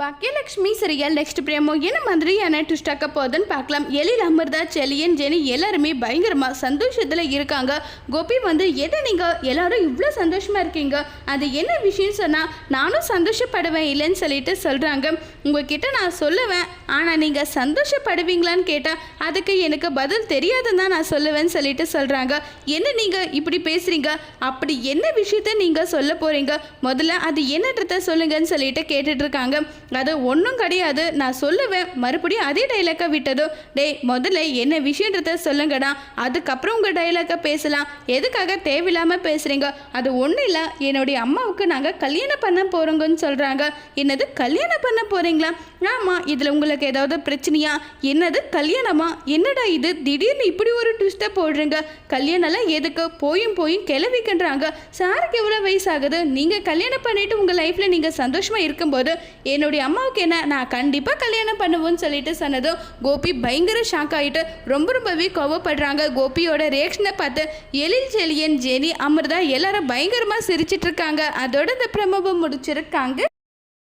Baakiyalakshmi serial next பிரேமோ என்ன மாதிரியான twist ஆக்க போகுதுன்னு பார்க்கலாம். எழில் அமிர்தா செலியன் ஜெனி எல்லாருமே பயங்கரமாக சந்தோஷத்தில் இருக்காங்க. கோபி வந்து எதை நீங்கள் எல்லாரும் இவ்வளோ சந்தோஷமாக இருக்கீங்க? அது என்ன விஷயம் சொன்னால் நானும் சந்தோஷப்படுவேன் இல்லைன்னு சொல்லிட்டு சொல்கிறாங்க உங்ககிட்ட நான் சொல்லுவேன். ஆனால் நீங்கள் சந்தோஷப்படுவீங்களான்னு கேட்டால் அதுக்கு எனக்கு பதில் தெரியாதுன்னு தான் நான் சொல்லுவேன்னு சொல்லிட்டு சொல்கிறாங்க என்ன நீங்கள் இப்படி பேசுகிறீங்க அப்படி என்ன விஷயத்த நீங்கள் சொல்ல போகிறீங்க முதல்ல அது என்னன்றத சொல்லுங்கன்னு சொல்லிட்டு கேட்டுட்ருக்காங்க அது ஒன்றும் கிடையாது. நான் சொல்லுவேன். மறுபடியும் அதே டைலாக்கை விட்டதும் டேய் முதல்ல என்ன விஷயன்றத சொல்லுங்கடா. அதுக்கப்புறம் உங்கள் டைலாக்கை பேசலாம். எதுக்காக தேவையில்லாமல் பேசுகிறீங்க அது ஒன்றும் இல்லை. என்னுடைய அம்மாவுக்கு நாங்கள் கல்யாணம் பண்ண போகிறோங்கன்னு சொல்கிறாங்க என்னது கல்யாணம் பண்ண போகிறீங்களா ஆமாம் இதில் உங்களுக்கு ஏதாவது பிரச்சனையா? என்னது கல்யாணமா? என்னடா இது? திடீர்னு இப்படி ஒரு ட்விஸ்ட்டை போடுறீங்க. கல்யாணம்லாம் எதுக்கு? போயும் போயும் கிளவிக்கின்றாங்க. சாருக்கு எவ்வளோ வயசாகுது? நீங்கள் கல்யாணம் பண்ணிட்டு உங்கள் லைஃப்பில் நீங்கள் சந்தோஷமாக இருக்கும்போது என்னுடைய அம்மாவுக்கு என்ன? நான் கண்டிப்பாக கல்யாணம் பண்ணுவோன்னு சொல்லிட்டு சொன்னதும் கோபி பயங்கர ஷாக் ஆகிட்டு ரொம்ப ரொம்பவே கோவப்படுறாங்க. கோபியோட ரியாக்ஷனை பார்த்து எழில் செலியன் ஜெனி அமிர்தா எல்லாரும் பயங்கரமாக சிரிச்சிட்டு இருக்காங்க. அதோட இந்த பிரமபம் முடிச்சிருக்காங்க.